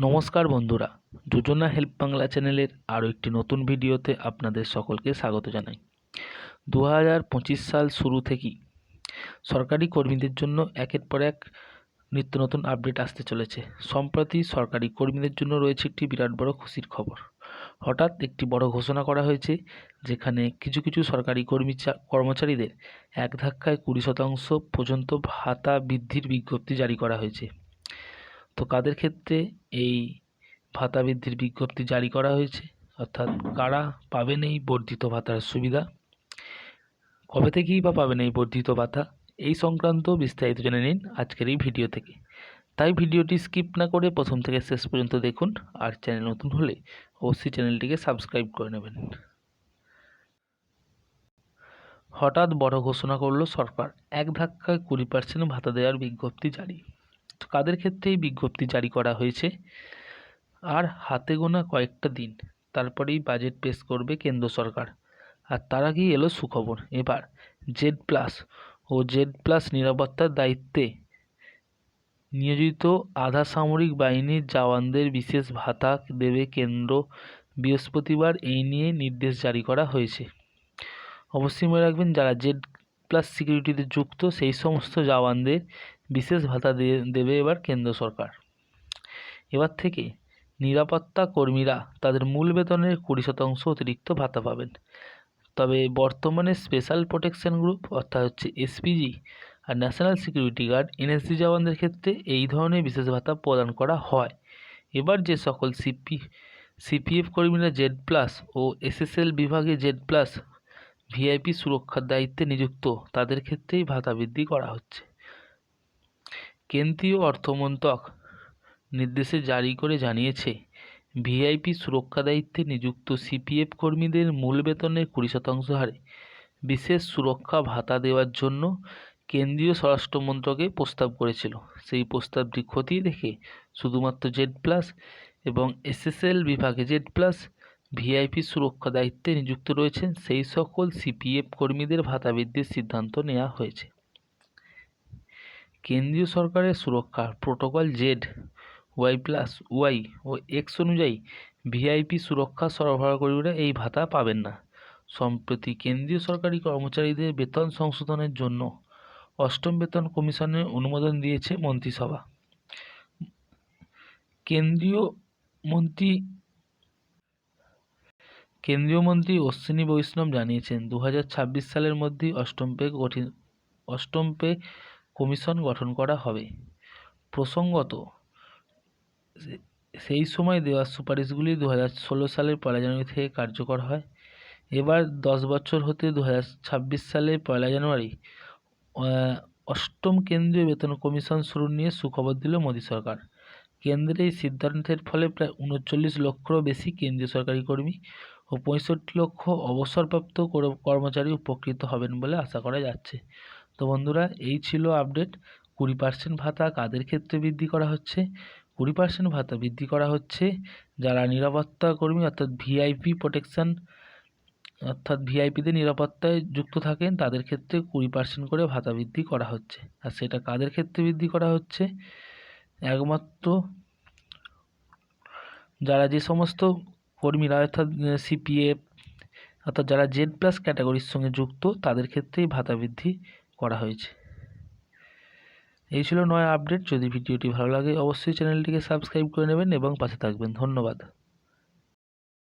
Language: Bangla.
নমস্কার বন্ধুরা যোজনা হেল্প বাংলা চ্যানেলের আরও একটি নতুন ভিডিওতে আপনাদের সকলকে স্বাগত জানাই। দু হাজার পঁচিশ সাল শুরু থেকেই সরকারি কর্মীদের জন্য একের পর এক নিত্য নতুন আপডেট আসতে চলেছে। সম্প্রতি সরকারি কর্মীদের জন্য রয়েছে একটি বিরাট বড় খুশির খবর। হঠাৎ একটি বড় ঘোষণা করা হয়েছে, যেখানে কিছু কিছু সরকারি কর্মী কর্মচারীদের এক ধাক্কায় কুড়ি শতাংশ পর্যন্ত ভাতা বৃদ্ধির বিজ্ঞপ্তি জারি করা হয়েছে। তো কাদের ক্ষেত্রে এই ভাতা বৃদ্ধির বিজ্ঞপ্তি জারি করা হয়েছে? অর্থাৎ কারা পাবেন এই বর্ধিত ভাতার সুবিধা? কবে থেকেই বা পাবেন এই বর্ধিত ভাতা? এই সংক্রান্ত বিস্তারিত জেনে নিন আজকের এই ভিডিও থেকে। তাই ভিডিওটি স্কিপ না করে প্রথম থেকে শেষ পর্যন্ত দেখুন আর চ্যানেল নতুন হলে অবশ্যই চ্যানেলটিকে সাবস্ক্রাইব করে নেবেন। হঠাৎ বড় ঘোষণা করল সরকার। এক ধাক্কায় কুড়ি পার্সেন্ট ভাতা দেওয়ার বিজ্ঞপ্তি জারি। কাদের ক্ষেত্রে এই বিজ্ঞপ্তি জারি করা হয়েছে? আর হাতে গোনা কয়েকটা দিন, তারপরেই বাজেট পেশ করবে কেন্দ্র সরকার। আর তার আগেই এলো সুখবর। এবার জেড প্লাস ও জেড প্লাস নিরাপত্তার দায়িত্বে নিয়োজিত আধা সামরিক বাহিনীর জওয়ানদের বিশেষ ভাতা দেবে কেন্দ্র। বৃহস্পতিবার এই নিয়ে নির্দেশ জারি করা হয়েছে। অবশ্যই মনে রাখবেন, যারা জেড প্লাস সিকিউরিটিতে যুক্ত, সেই সমস্ত জওয়ানদের বিশেষ ভাতা দিয়ে দেবে এবার কেন্দ্র সরকার। এবার থেকে নিরাপত্তা কর্মীরা তাদের মূল বেতনের কুড়ি শতাংশ অতিরিক্ত ভাতা পাবেন। তবে বর্তমানে স্পেশাল প্রোটেকশন গ্রুপ অর্থাৎ হচ্ছে এসপিজি আর ন্যাশনাল সিকিউরিটি গার্ড, এনএসজি জওয়ানদের ক্ষেত্রে এই ধরনের বিশেষ ভাতা প্রদান করা হয়। এবার যে সকল সিপি, সিপিএফ কর্মীরা জেড প্লাস ও এসএসএল বিভাগে জেড প্লাস ভিআইপি সুরক্ষার দায়িত্বে নিযুক্ত, তাদের ক্ষেত্রেই ভাতা বৃদ্ধি করা হচ্ছে। কেন্দ্রীয় অর্থমন্ত্রক নির্দেশে জারি করে জানিয়েছে, ভিআইপি সুরক্ষা দায়িত্বে নিযুক্ত সিপিএফ কর্মীদের মূল বেতনের কুড়ি শতাংশ হারে বিশেষ সুরক্ষা ভাতা দেওয়ার জন্য কেন্দ্রীয় স্বরাষ্ট্র মন্ত্রকে প্রস্তাব করেছিল। সেই প্রস্তাবটি খতিয়ে দেখে শুধুমাত্র জেড প্লাস এবং এসএসএল বিভাগে জেড প্লাস ভিআইপি সুরক্ষা দায়িত্বে নিযুক্ত রয়েছেন, সেই সকল সিপিএফ কর্মীদের ভাতা বৃদ্ধির সিদ্ধান্ত নেওয়া হয়েছে। কেন্দ্রীয় সরকারের সুরক্ষা protocol Z, Y plus Y ও এক্স অনুযায়ী ভিআইপি সুরক্ষা সরবরাহ সরবরাহকারীরা এই ভাতা পাবেন না। সম্প্রতি কেন্দ্রীয় সরকারি কর্মচারীদের বেতন সংশোধনের জন্য অষ্টম বেতন কমিশনের অনুমোদন দিয়েছে মন্ত্রিসভা। কেন্দ্রীয় মন্ত্রী কেন্দ্রীয় মন্ত্রী অশ্বিনী বৈষ্ণব জানিয়েছেন দু হাজার ছাব্বিশ সালের মধ্যেই অষ্টম পে গঠিন অষ্টম পে কমিশন গঠন করা হবে। প্রসঙ্গত সেই সময় দেওয়া সুপারিশগুলি দু হাজার ষোলো সালের পয়লা জানুয়ারি থেকে কার্যকর হয়। এবার দশ বছর হতে দু হাজার ছাব্বিশ সালের পয়লা জানুয়ারি অষ্টম কেন্দ্রীয় বেতন কমিশন শুরু নিয়ে সুখবর দিল মোদী সরকার। কেন্দ্রের এই সিদ্ধান্তের ফলে প্রায় উনচল্লিশ লক্ষেরও বেশি কেন্দ্রীয় সরকারি কর্মী ও পঁয়ষট্টি লক্ষ অবসরপ্রাপ্ত কর্মচারী উপকৃত হবেন বলে আশা করা যাচ্ছে। তো বন্ধুরা, এই ছিল আপডেট কুড়ি পার্সেন্ট ভাতা কাদের ক্ষেত্রে বৃদ্ধি করা হচ্ছে? কুড়ি পার্সেন্ট ভাতা বৃদ্ধি করা হচ্ছে যারা নিরাপত্তা কর্মী, অর্থাৎ ভিআইপি প্রোটেকশান অর্থাৎ ভিআইপিদের নিরাপত্তায় যুক্ত থাকেন, তাদের ক্ষেত্রে কুড়ি পার্সেন্ট করে ভাতা বৃদ্ধি করা হচ্ছে। আর সেটা কাদের ক্ষেত্রে বৃদ্ধি করা হচ্ছে? একমাত্র যারা যে সমস্ত কর্মীরা, অর্থাৎ সিপিএফ অর্থাৎ যারা জেড প্লাস ক্যাটাগরির সঙ্গে যুক্ত, তাদের ক্ষেত্রেই ভাতা বৃদ্ধি করা হয়েছে। এই ছিল নয় আপডেট। যদি ভিডিওটি ভালো লাগে, অবশ্যই চ্যানেলটিকে সাবস্ক্রাইব করে নেবেন এবং পাশে থাকবেন। ধন্যবাদ।